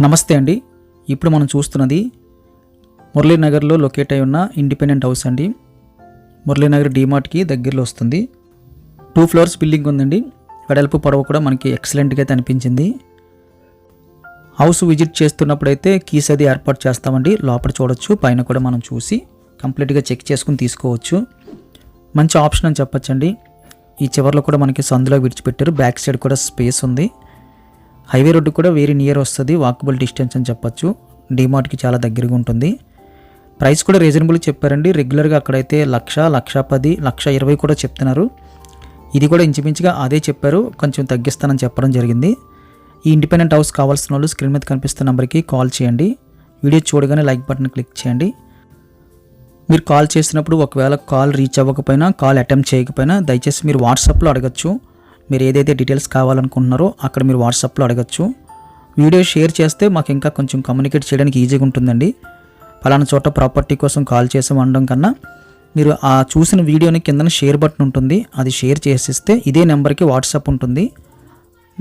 నమస్తే అండి. ఇప్పుడు మనం చూస్తున్నది మురళీనగర్లో లొకేట్ అయి ఉన్న ఇండిపెండెంట్ హౌస్ అండి. మురళీనగర్ డీమార్ట్కి దగ్గరలో వస్తుంది. టూ ఫ్లోర్స్ బిల్డింగ్ ఉందండి. వెడల్పు పొడవు కూడా మనకి ఎక్సలెంట్గా అనిపించింది హౌస్ విజిట్ చేస్తున్నప్పుడైతే కీస్ అది ఏర్పాటు చేస్తామండి. లోపల చూడొచ్చు పైన కూడా మనం చూసి కంప్లీట్గా చెక్ చేసుకుని తీసుకోవచ్చు. మంచి ఆప్షన్ అని చెప్పచ్చండి. ఈ చివర్లో కూడా మనకి సందులో విడిచిపెట్టారు. బ్యాక్ సైడ్ కూడా స్పేస్ ఉంది. హైవే రోడ్డు కూడా వెరీ నియర్ వస్తుంది. వాకబుల్ డిస్టెన్స్ అని చెప్పొచ్చు. డిమార్ట్కి చాలా దగ్గరగా ఉంటుంది. ప్రైస్ కూడా రీజనబుల్ చెప్పారండి. రెగ్యులర్గా అక్కడైతే లక్ష లక్ష పది లక్ష ఇరవై కూడా చెప్తున్నారు. ఇది కూడా ఇంచుమించుగా అదే చెప్పారు. కొంచెం తగ్గిస్తానని చెప్పడం జరిగింది. ఈ ఇండిపెండెంట్ హౌస్ కావాల్సిన వాళ్ళు స్క్రీన్ మీద కనిపిస్తున్న నెంబర్కి కాల్ చేయండి. వీడియో చూడగానే లైక్ బటన్ క్లిక్ చేయండి. మీరు కాల్ చేసినప్పుడు ఒకవేళ కాల్ రీచ్ అవ్వకపోయినా కాల్ అటెంప్ట్ చేయకపోయినా దయచేసి మీరు వాట్సాప్లో అడగచ్చు. మీరు ఏదైతే డీటెయిల్స్ కావాలనుకుంటున్నారో అక్కడ మీరు వాట్సాప్లో అడగచ్చు. వీడియో షేర్ చేస్తే మాకు ఇంకా కొంచెం కమ్యూనికేట్ చేయడానికి ఈజీగా ఉంటుందండి. ఫలానా చోట ప్రాపర్టీ కోసం కాల్ చేసి అనడం కన్నా మీరు ఆ చూసిన వీడియోని కింద షేర్ బటన్ ఉంటుంది. అది షేర్ చేసిస్తే ఇదే నెంబర్కి వాట్సాప్ ఉంటుంది.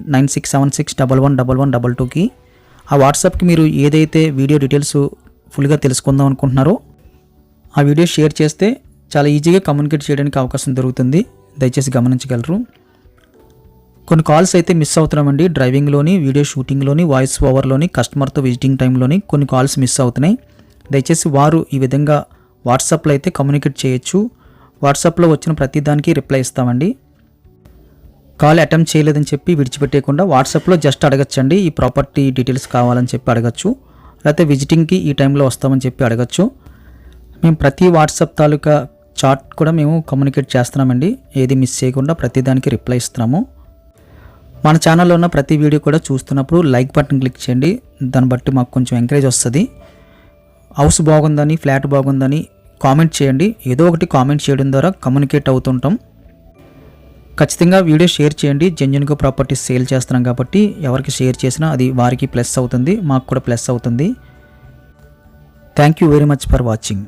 Nine six seven six double one double one double టూకి ఆ వాట్సాప్కి మీరు ఏదైతే వీడియో డీటెయిల్స్ ఫుల్గా తెలుసుకుందాం అనుకుంటున్నారో ఆ వీడియో షేర్ చేస్తే చాలా ఈజీగా కమ్యూనికేట్ చేయడానికి అవకాశం దొరుకుతుంది. దయచేసి గమనించగలరు. కొన్ని కాల్స్ అయితే మిస్ అవుతున్నామండి. డ్రైవింగ్లోని వీడియో షూటింగ్లోని వాయిస్ ఓవర్లోని కస్టమర్తో విజిటింగ్ టైంలోని కొన్ని కాల్స్ మిస్ అవుతున్నాయి. దయచేసి వారు ఈ విధంగా వాట్సాప్లో అయితే కమ్యూనికేట్ చేయొచ్చు. వాట్సాప్లో వచ్చిన ప్రతిదానికి రిప్లై ఇస్తామండి. కాల్ అటెంప్ట్ చేయలేదని చెప్పి విడిచిపెట్టేయకుండా వాట్సాప్లో జస్ట్ అడగచ్చండి. ఈ ప్రాపర్టీ డీటెయిల్స్ కావాలని చెప్పి అడగచ్చు. లేకపోతే విజిటింగ్కి ఈ టైంలో వస్తామని చెప్పి అడగచ్చు. మేము ప్రతి వాట్సాప్ తాలూకా చాట్ కూడా మేము కమ్యూనికేట్ చేస్తున్నామండి. ఏది మిస్ చేయకుండా ప్రతిదానికి రిప్లై ఇస్తున్నాము. మన ఛానల్లో ఉన్న ప్రతి వీడియో కూడా చూస్తున్నప్పుడు లైక్ బటన్ క్లిక్ చేయండి. దాన్ని బట్టి మాకు కొంచెం ఎంకరేజ్ వస్తుంది. హౌస్ బాగుందని ఫ్లాట్ బాగుందని కామెంట్ చేయండి. ఏదో ఒకటి కామెంట్ చేయడం ద్వారా కమ్యూనికేట్ అవుతుంటాం. ఖచ్చితంగా వీడియో షేర్ చేయండి. జెన్యున్గా ప్రాపర్టీస్ సేల్ చేస్తున్నాం కాబట్టి ఎవరికి షేర్ చేసినా అది వారికి ప్లస్ అవుతుంది మాకు కూడా ప్లస్ అవుతుంది. Thank you very much for watching